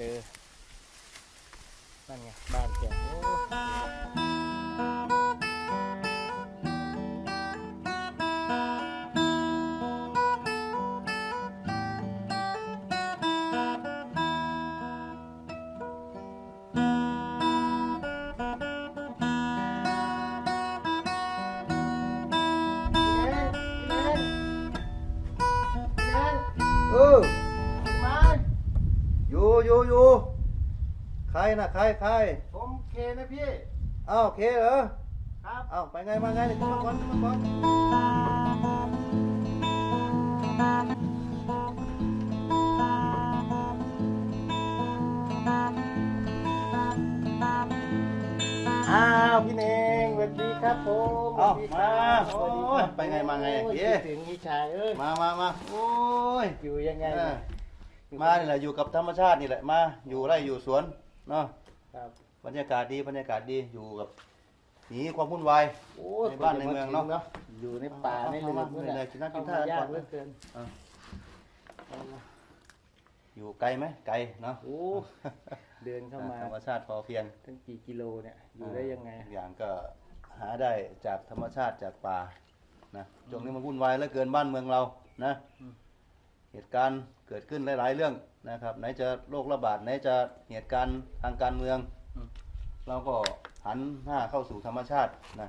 เจอ นั่นไง บ้านแก นะใครใครผมเคนะพี่ อ้าวโอเคเหรอครับอ้าวไปไงมาไงเนี่ยขึ้นมาก่อนขึ้นมาก่อนอ้าวพี่เนงสวัสดีครับผมอ้าวสวัสดีมาครับโอ้ยไปไงมาไงโอ้ยเย้คิดถึงพี่ชายเอ้ยมามามาโอ้ยอยู่ยังไงเออเนี่ยมานี่แหละอยู่กับธรรมชาตินี่แหละมาอยู่ไร่อยู่สวน เนาะครับบรรยากาศดีบรรยากาศดีอยู่กับหนีความวุ่นวาย โอ้ในบ้านในเมืองเนอะอยู่ในป่าในเอาเรืมาอนเอามาเลยกินน้ำกินท่าเข้มยากก่อน เหลือเกินอยู่ไกลไหมไกลเนาะโอ้เดินเข้ามาธรรมชาติพอเพียงตั้งกี่กิโลเนี่ยอยู่ได้ยังไงทุกอย่างก็หาได้จากธรรมชาติจากป่านะช่วงนี้มันวุ่นวายเหลือเกินบ้านเมืองเรานะอืมเหตุการณ์เกิดขึ้นหลาย ๆ เรื่อง นะครับ ไหนจะโรคระบาดไหนจะเหตุการณ์ทางการเมืองอืมเราก็หันหน้าเข้าสู่ธรรมชาตินะ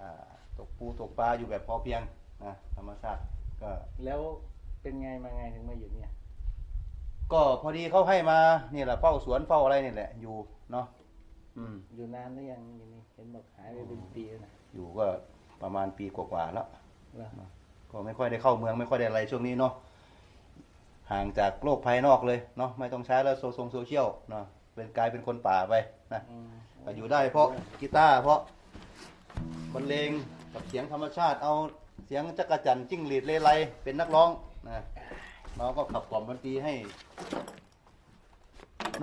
อ่าตกปูตกปลาอยู่แบบพอเพียงนะธรรมชาติก็แล้วเป็นไงมาไงถึงมาอยู่เนี่ย ก็พอดีเขาให้มานี่แหละเฝ้าสวนเฝ้าอะไรนี่แหละอยู่เนาะอืมอยู่นานหรือยังอยู่นี่เห็นบอกหายไปเป็นปีแล้วนะอยู่ก็ประมาณปีกว่าๆแล้วเหรอก็ไม่ค่อยได้เข้าเมืองไม่ค่อยได้อะไรช่วงนี้เนาะ ห่างจากโลกภายนอกเลยเนาะไม่ต้องใช้แล้วโซโซเชียลเนาะเป็นกลายเป็นคนป่าไปนะอืมก็อยู่ได้เพราะกีตาร์เพราะบรรเลงกับเสียงธรรมชาติเอาเสียงจักรจันทร์จิ้งหรีดเลไลเป็นนักร้องนะเราก็ขับกล่อมดนตรีให้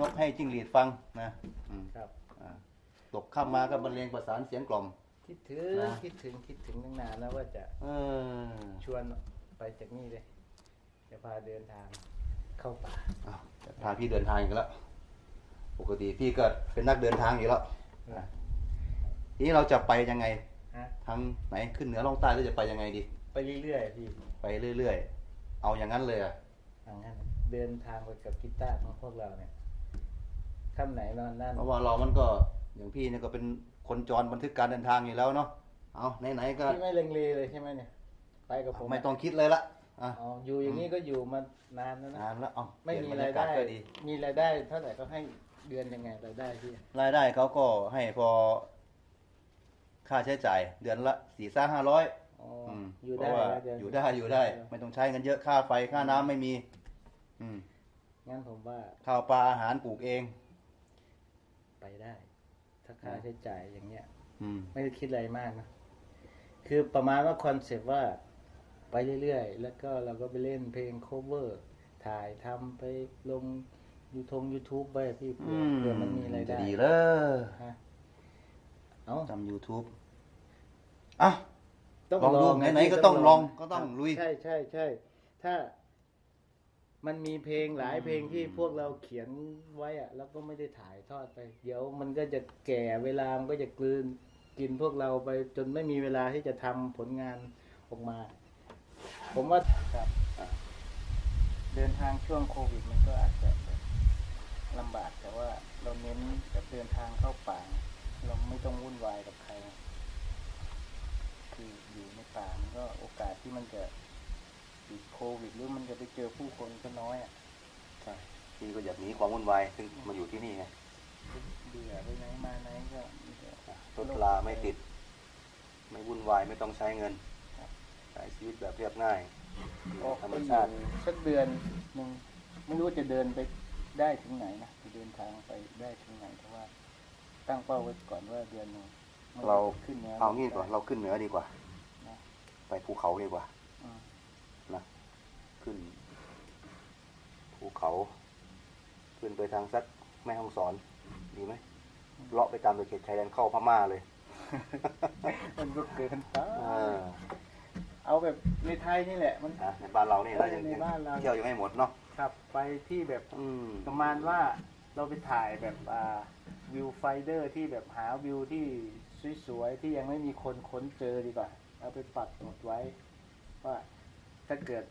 นกให้จิ้งหรีดฟังนะอืมครับอ่าตกข้ามมาก็บรรเลงประสานเสียงกล่อม คิดถึงนะคิดถึงคิดถึงตั้งนานแล้วว่าจะเออชวนไปจากนี่เลย จะพาเดินทางเข้าป่าอ้าวจะพาพี่เดินทางอีกแล้ว ปกติพี่ก็เป็นนักเดินทางอยู่แล้วนะทีนี้เราจะไปยังไง ฮะทางไหนขึ้นเหนือลงใต้หรือจะไปยังไงดี ไปเรื่อยๆพี่ไปเรื่อยๆ เอาอย่างนั้นเลยอะทางนั้นเดินทางไปกับกีตาร์ของพวกเราเนี่ยค่ำไหนนอนนั่นเพราะว่าเรามันก็อย่างพี่เนี่ยก็เป็นคนจรบันทึกการเดินทางอยู่แล้วเนาะ เอาไหนๆก็พี่ไม่เลังเลเลยใช่ไหมเนี่ย ไปกับผมไม่ต้องคิดเลยละ อะอ๋ออยู่อย่างนี้ก็อยู่มานานแล้วนะนานแล้วเอาไม่มีเปลี่รายนบได้กศก็ดี มีรายได้เท่าไหร่ก็ให้เดือนยังไงรายได้พี่รายได้เขาก็ให้พอ ค่าใช้จ่าย เดือนละสี่ซ่าห้าร้อยอ๋ออืมอยู่เพได้ราะว่าแล้วเดือนอยู่ได้อยู่ได้ ไม่ต้องใช้เงินเยอะค่าไฟค่าน้ำไม่มี อืมงั้นผมว่าข้าวปลาอาหารปลูกเอง ไปได้ ถ้าค่าใช้จ่ายอย่างเงี้ย อืม ไม่ได้คิดอะไรมากนะ คือประมาณว่าคอนเซปต์ว่า ไปเรื่อยๆ แล้วก็เราก็ไปเล่นเพลง cover ถ่ายทำไปลงยูทง YouTube ไปพี่เผื่อเผื่อมันมีรายได้จะดีเลยฮะเอ้าทำ YouTube อะต้องลองดูไไหนๆพี่ก็ต้องลองก็ต้องครับลุย ใช่ใช่ใช่ถ้ามันมีเพลงหลายเพลงที่พวกเราเขียนไว้อะแล้วก็ไม่ได้ถ่ายทอดไป เดี๋ยวมันก็จะแก่เวลามันก็จะกลืนกินพวกเราไปจนไม่มีเวลาที่จะทำผลงานออกมา ผมว่าครับเดินทางช่วงโควิดมันก็อาจจะลำบากแต่ว่าเราเน้นแบบเดินทางเข้าป่า เราไม่ต้องวุ่นวายกับใคร คืออยู่ในป่ามันก็โอกาสที่มันจะติดโควิดหรือมันจะไปเจอผู้คนก็น้อยอะใช่พี่ก็อยากหนีความวุ่นวายซึ่งมาอยู่ที่นี่ไงเบื่อไปไหนมาไหนก็ต้นปลาไม่ติด ไม่วุ่นวายไม่ต้องใช้เงิน ใช้ชีวิตแบบเรียบง่ายอยู่ออกธรรไปมอชาติยู่สักเดือนหนึ่งไม่รู้ว่าจะเดินไปได้ถึงไหนนะจะเดินทางไปได้ถึงไหนแต่ว่า ตั้งเป้าไว้ก่อนว่าเดือนหนึ่งไม่เราขึ้นเหนือเอางี้ก่อนเราขึ้นเหนือดีกว่านะไปภูเขาดีกว่าอืมนะขึ้นภูเขา ขึ้นไปทางสักแม่ห้องสอนดีไหมเลาะไปตามตะเข็บชายแดนเข้าพม่าเลย มันก็เกินไป เออเอาแบบในไทยนี่แหละมัน อะในบ้านเรานี่เรายังในบ้านเรา เที่ยวยังไม่หมดเนาะขับไปที่แบบอืมประมาณว่าเราไปถ่ายแบบอ่าวิวไฟเดอร์ที่แบบหาวิวที่สวยๆที่ยังไม่มีคนค้นเจอดีกว่าเอาไปปักหมุดไว้ ว่าถ้าเกิด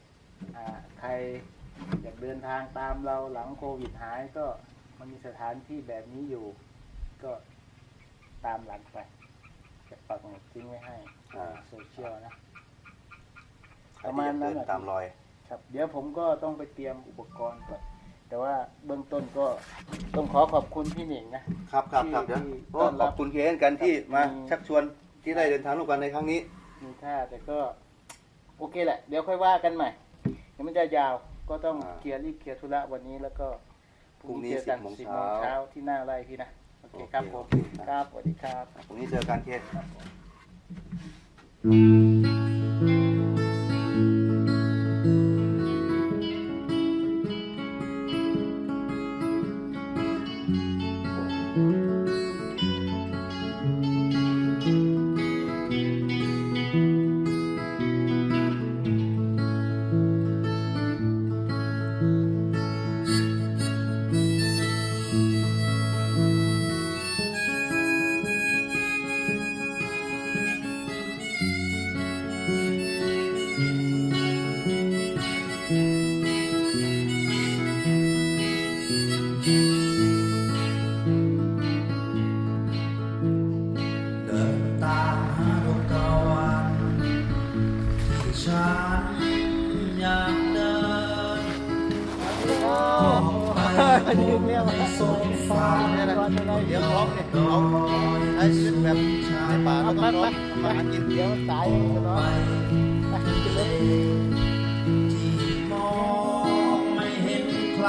อ่าใครอยากเดินทางตามเราหลังโควิดหายก็มันมีสถานที่แบบนี้อยู่ ก็ตามหลังไปจะปักหมุดทิ้งไว้ให้ในโซเชียลนะ ใครที่อยากเดินตามรอย ครับ เดี๋ยวผมก็ต้องไปเตรียมอุปกรณ์ก่อน แต่ว่าเบื้องต้นก็ต้องขอขอบคุณพี่หนิงนะ ครับครับครับเดี๋ยวที่โอ้ต้อนรับขอบคุณเคนกันที่มาอืม ชักชวนที่ได้เดินทางร่วมกันในครั้งนี้ มีท่าแต่ก็โอเคแหละ เดี๋ยวค่อยว่ากันใหม่เดี๋ยวมันจะยาวก็ต้องอ่าเคลียร์รีบเคลียร์ธุระวันนี้แล้วก็พรุ่งนี้พรุ่งนี้เจอกัน10โมงสิบเช้าโมงเช้าที่หน้าไร่พี่นะโอเคครับโอเคผมโอเคครับ ครับสวัสดีครับพรุ่งนี้เจอกันเคน เดี๋ยวร้องเนี่ยร้องใช้ชีวิตแบบในป่าแล้วก็ร้องมาหากินเดี๋ยวสายจะร้อไปไปกินเลยที่มองไม่เห็นใคร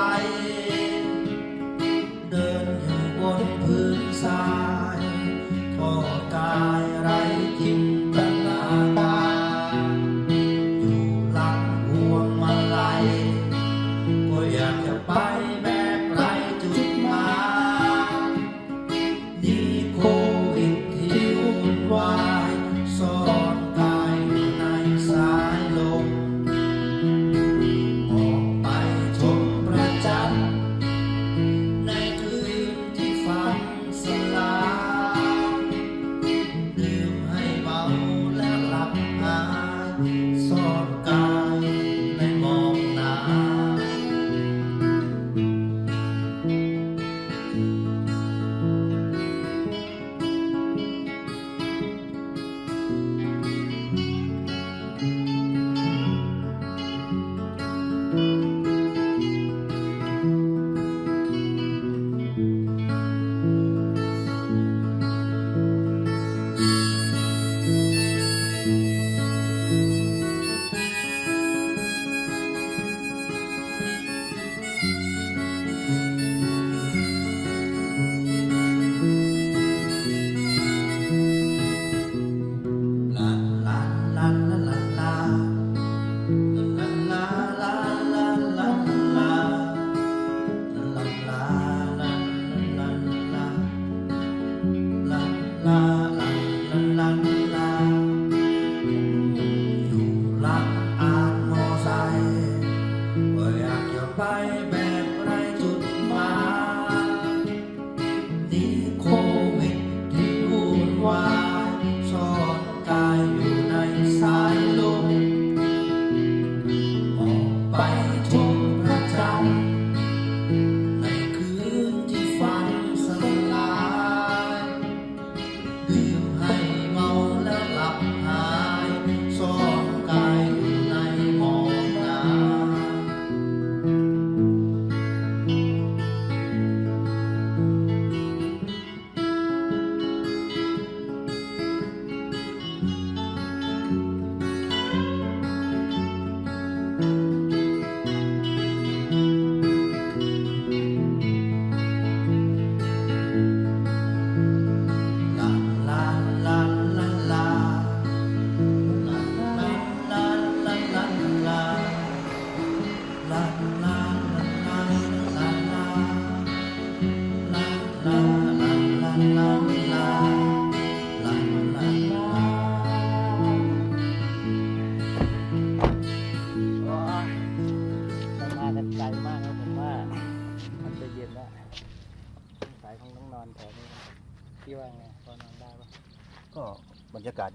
ไปแบบไรจุดหมายนี้โควิดที่วุ่นวายซ่อนกายอยู่ในสายลมออกไปชมพระจันทร์ในคืนที่ฝันสลายดื่ม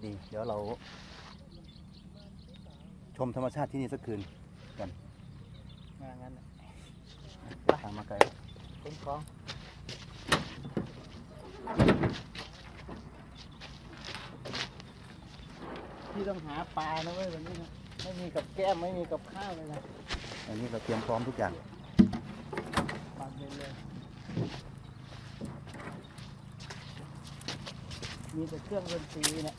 ดี เดี๋ยวเรา ชมธรรมชาติที่นี่สักคืนกันมางั้นน่ะทางมาไกลเป็นของพี่ต้องหาปลานะเว้ยวันนี้นะไม่มีกับแก้มไม่มีกับข้าวเลยนะอันนี้เราเตรียมพร้อมทุกอย่างปลาไปเลยมีแต่เครื่องดนตรีเนี่ย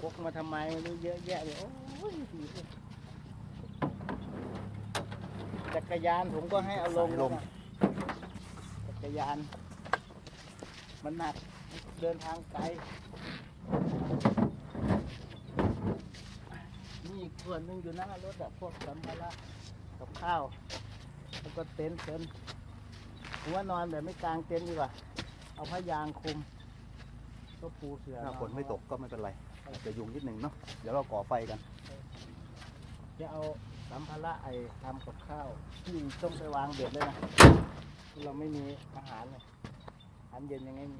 พกมาทำไมไม่รู้เยอะแยะเลยโอ้ยดีเลยจักรยานผมก็ให้เอาลงแล้วนะจักรยาน มันหนักเดินทางไกลมีอีกส่วนหนึ่งอยู่หน้ารถอะพวกสัมภาระกับข้าว แล้วก็เต็นท์เต็นท์ผมว่านอนแบบไม่กางเต็นท์ดีกว่า เอาผ้ายางคลุม ก็ปูเสือถ้าฝนอไม่ตกก็ไม่เป็นไร อาจจะยุงนิดหนึ่งเนาะเดี๋ยวเราก่อไฟกัน จะเอาสัมภาระไอ้ทำกับข้าวที่ต้องไปวางเบ็ดเลยนะเราไม่มีอาหารเลยอาหารเย็นยังไงมี